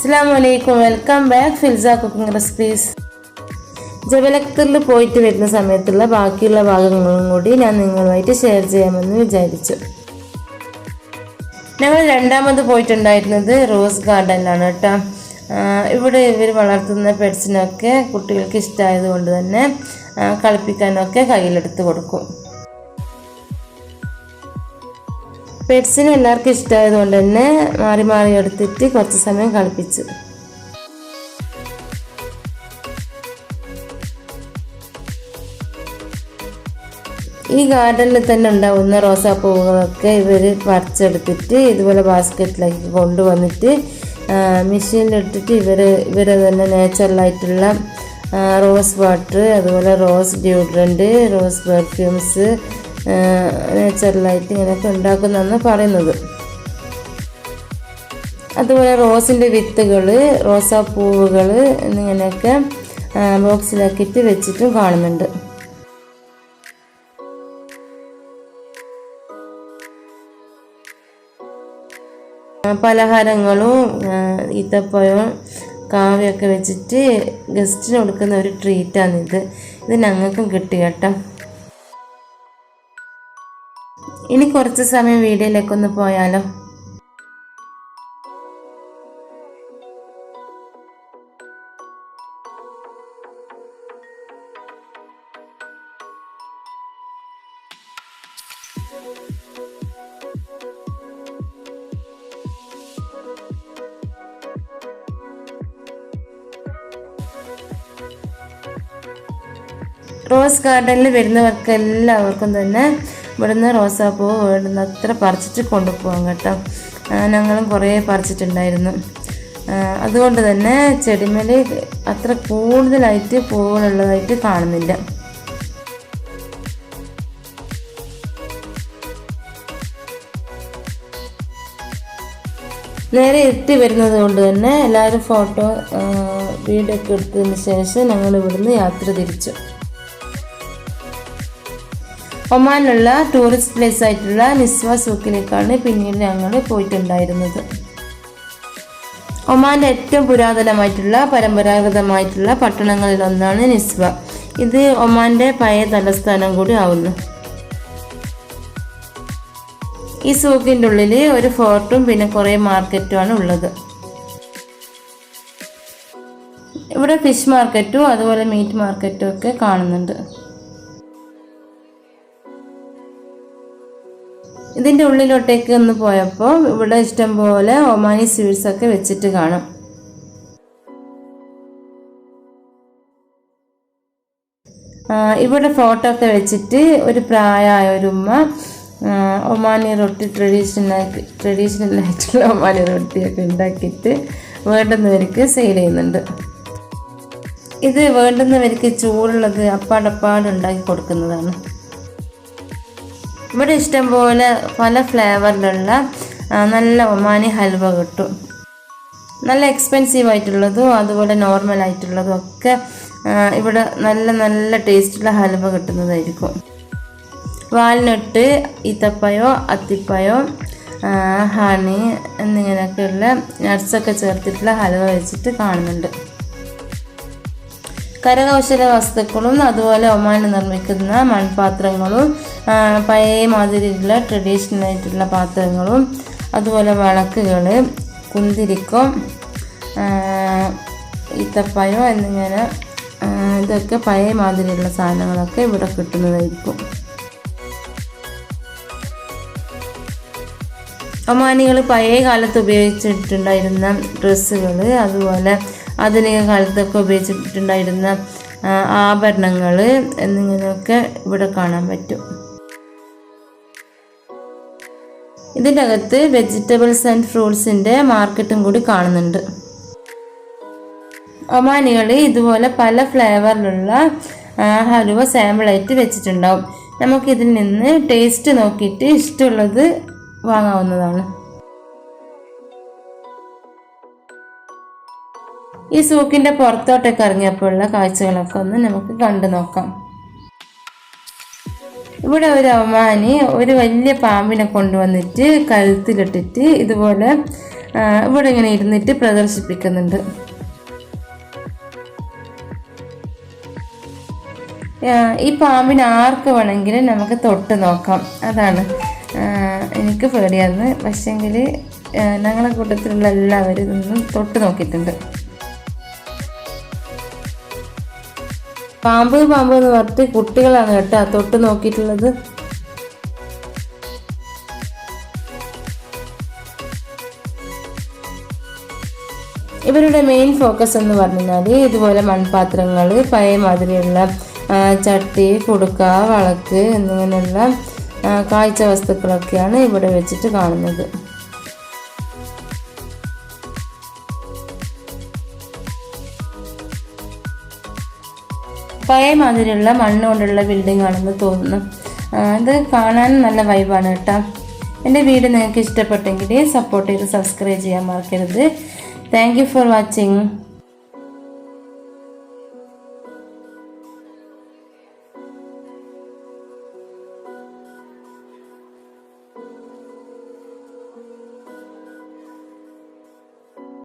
അസ്സാം വലൈക്കും welcome back ഫിൽസ cooking recipes. ജബലക്തറിൽ പോയിട്ട് വരുന്ന സമയത്തുള്ള ബാക്കിയുള്ള ഭാഗങ്ങളും കൂടി ഞാൻ നിങ്ങളുമായിട്ട് ഷെയർ ചെയ്യാമെന്ന് വിചാരിച്ചു. ഞങ്ങൾ രണ്ടാമത് പോയിട്ടുണ്ടായിരുന്നത് റോസ് ഗാർഡനിലാണ് കേട്ടോ. ഇവിടെ ഇവർ വളർത്തുന്ന പെറ്റ്സിനൊക്കെ കുട്ടികൾക്ക് ഇഷ്ടമായത് കൊണ്ട് തന്നെ കളിപ്പിക്കാനൊക്കെ കയ്യിലെടുത്ത് കൊടുക്കും. പെറ്റ്സിന് എല്ലാവർക്കും ഇഷ്ടമായത് കൊണ്ട് തന്നെ മാറി മാറി എടുത്തിട്ട് കുറച്ച് സമയം കളിപ്പിച്ചു. ഈ ഗാർഡനിൽ തന്നെ ഉണ്ടാവുന്ന റോസാപ്പൂവുകളൊക്കെ ഇവർ പറിച്ചെടുത്തിട്ട് ഇതുപോലെ ബാസ്ക്കറ്റിലേക്ക് കൊണ്ടുവന്നിട്ട് മെഷീനിലിട്ടിട്ട് ഇവർ ഇവർ തന്നെ നാച്ചുറലായിട്ടുള്ള റോസ് വാട്ടർ അതുപോലെ റോസ് ഡ്യൂഡ്രന്റ് റോസ് പെർഫ്യൂംസ് നാച്ചുറലായിട്ട് ഇങ്ങനെയൊക്കെ ഉണ്ടാക്കുന്നതെന്ന് പറയുന്നത്. അതുപോലെ റോസിന്റെ വിത്തുകൾ റോസാപ്പൂവുകൾ എന്നിങ്ങനെയൊക്കെ ബോക്സിലാക്കിയിട്ട് വെച്ചിട്ടും കാണുന്നുണ്ട്. പലഹാരങ്ങളും ഈത്തപ്പഴവും കാവ്യൊക്കെ വെച്ചിട്ട് ഗസ്റ്റിന് കൊടുക്കുന്ന ഒരു ട്രീറ്റാണിത് ഇത് ഞങ്ങൾക്കും കിട്ടി കേട്ടോ. ഇനി കുറച്ച് സമയം വീഡിയോയിലേക്ക് ഒന്ന് പോയാലോ? റോസ് ഗാർഡനിൽ വരുന്നവർക്ക് എല്ലാവർക്കും തന്നെ ഇവിടുന്ന് റോസാപ്പൂ ഇവിടുന്ന് അത്ര പറിച്ചിട്ട് കൊണ്ടുപോകാം കേട്ടോ. ഞങ്ങളും കുറേ പറിച്ചിട്ടുണ്ടായിരുന്നു. അതുകൊണ്ട് തന്നെ ചെടിമേൽ അത്ര കൂടുതലായിട്ട് പൂവുകളുള്ളതായിട്ട് കാണുന്നില്ല. നേരെ എത്തി വരുന്നത് കൊണ്ട് തന്നെ എല്ലാവരും ഫോട്ടോ വീഡിയോ ഒക്കെ എടുത്തതിന് ശേഷം ഞങ്ങൾ ഇവിടുന്ന് യാത്ര തിരിച്ചു. ഒമാനിലുള്ള ടൂറിസ്റ്റ് പ്ലേസ് ആയിട്ടുള്ള നിസ്വ സൂക്കിലേക്കാണ് പിന്നീട് ഞങ്ങൾ പോയിട്ടുണ്ടായിരുന്നത്. ഒമാന്റെ ഏറ്റവും പുരാതനമായിട്ടുള്ള പരമ്പരാഗതമായിട്ടുള്ള പട്ടണങ്ങളിൽ ഒന്നാണ് നിസ്വ. ഇത് ഒമാന്റെ പഴയ തലസ്ഥാനം കൂടി ആവുന്നു. ഈ സൂക്കിന്റെ ഉള്ളിൽ ഒരു ഫോർട്ടും പിന്നെ കുറേ മാർക്കറ്റുമാണ് ഉള്ളത്. ഇവിടെ ഫിഷ് മാർക്കറ്റും അതുപോലെ മീറ്റ് മാർക്കറ്റും ഒക്കെ കാണുന്നുണ്ട്. ഇതിന്റെ ഉള്ളിലോട്ടേക്ക് ഒന്ന് പോയപ്പോൾ ഇവിടെ ഇഷ്ടം പോലെ ഒമാനി സ്വീറ്റ്സ് ഒക്കെ വെച്ചിട്ട് കാണും. ഇവിടെ ഫോട്ടോ ഒക്കെ വെച്ചിട്ട് ഒരു പ്രായമായ ഒരു ഉമ്മ ഒമാനി റൊട്ടി ട്രഡീഷണൽ ട്രഡീഷണൽ ആയിട്ടുള്ള ഒമാനി റൊട്ടിയൊക്കെ ഉണ്ടാക്കിയിട്ട് വേണ്ടുന്നവർക്ക് സെയിൽ ചെയ്യുന്നുണ്ട്. ഇത് വേണ്ടുന്നവർക്ക് ചൂടുള്ളത് അപ്പാടപ്പാട് ഉണ്ടാക്കി കൊടുക്കുന്നതാണ്. ഇവിടെ ഇഷ്ടംപോലെ പല ഫ്ലേവറിലുള്ള നല്ല ഒമാനി ഹൽവ കിട്ടും. നല്ല എക്സ്പെൻസീവ് ആയിട്ടുള്ളതും അതുപോലെ നോർമൽ ആയിട്ടുള്ളതും ഒക്കെ ഇവിടെ നല്ല നല്ല ടേസ്റ്റുള്ള ഹൽവ കിട്ടുന്നതായിരിക്കും. വാൽനട്ട് ഈത്തപ്പയോ അത്തിപ്പയോ ഹണി എന്നിങ്ങനെയൊക്കെയുള്ള നട്ട്സൊക്കെ ചേർത്തിട്ടുള്ള ഹൽവ വെച്ചിട്ട് കാണുന്നുണ്ട്. കരകൗശല വസ്തുക്കളും അതുപോലെ ഒമാൻ നിർമ്മിക്കുന്ന മൺപാത്രങ്ങളും പഴയ മാതിരിയുള്ള ട്രഡീഷണൽ ആയിട്ടുള്ള പാത്രങ്ങളും അതുപോലെ വിളക്കുകൾ കുന്തിരിക്കം ഈത്തപ്പഴം എന്നിങ്ങനെ ഇതൊക്കെ പഴയ മാതിരിയുള്ള സാധനങ്ങളൊക്കെ ഇവിടെ കിട്ടുന്നതായിരിക്കും. ഒമാനികൾ പഴയ കാലത്ത് ഉപയോഗിച്ചിട്ടുണ്ടായിരുന്ന ഡ്രസ്സുകൾ അതുപോലെ ആധുനിക കാലത്തൊക്കെ ഉപയോഗിച്ചിട്ടുണ്ടായിരുന്ന ആഭരണങ്ങൾ എന്നിങ്ങനെയൊക്കെ ഇവിടെ കാണാൻ പറ്റും. ഇതിന്റെ അകത്ത് വെജിറ്റബിൾസ് ആൻഡ് ഫ്രൂട്ട്സിന്റെ മാർക്കറ്റും കൂടി കാണുന്നുണ്ട്. ഒമാനികൾ ഇതുപോലെ പല ഫ്ലേവറിലുള്ള ഹലുവ സാമ്പിളായിട്ട് വെച്ചിട്ടുണ്ടാവും. നമുക്കിതിൽ നിന്ന് ടേസ്റ്റ് നോക്കിയിട്ട് ഇഷ്ടമുള്ളത് വാങ്ങാവുന്നതാണ്. ഈ സൂക്കിന്റെ പുറത്തോട്ടൊക്കെ ഇറങ്ങിയപ്പോഴുള്ള കാഴ്ചകളൊക്കെ ഒന്ന് നമുക്ക് കണ്ടു നോക്കാം. ഇവിടെ ഒരു അമ്മാനി ഒരു വലിയ പാമ്പിനെ കൊണ്ടുവന്നിട്ട് കഴുത്തിലിട്ടിട്ട് ഇതുപോലെ ഇവിടെ ഇങ്ങനെ ഇരുന്നിട്ട് പ്രദർശിപ്പിക്കുന്നുണ്ട്. ഈ പാമ്പിനെ ആർക്ക് വേണമെങ്കിലും നമുക്ക് തൊട്ട് നോക്കാം. അതാണ് എനിക്ക് പേടിയാന്ന്. പക്ഷെങ്കിൽ ഞങ്ങളുടെ കൂട്ടത്തിലുള്ള എല്ലാവരും ഇതൊന്നും തൊട്ട് നോക്കിയിട്ടുണ്ട്. പാമ്പ് പാമ്പ് എന്ന് പറഞ്ഞിട്ട് കുട്ടികളാണ് കേട്ടോ തൊട്ട് നോക്കിയിട്ടുള്ളത്. ഇവരുടെ മെയിൻ ഫോക്കസ് എന്ന് പറഞ്ഞാൽ ഇതുപോലെ മൺപാത്രങ്ങൾ പഴയ മാതിരിയുള്ള ചട്ടി കുടുക്ക വളക്ക് എന്നിങ്ങനെയുള്ള കാഴ്ച വസ്തുക്കളൊക്കെയാണ് ഇവിടെ വെച്ചിട്ട് കാണുന്നത്. പഴയ മാതിരിയുള്ള മണ്ണ് കൊണ്ടുള്ള ബിൽഡിംഗ് ആണെന്ന് തോന്നുന്നു. അത് കാണാൻ നല്ല വൈബാണ് കേട്ടോ. എന്റെ വീട് നിങ്ങൾക്ക് ഇഷ്ടപ്പെട്ടെങ്കിൽ സപ്പോർട്ട് ചെയ്ത് സബ്സ്ക്രൈബ് ചെയ്യാൻ മറക്കരുത്. Thank for watching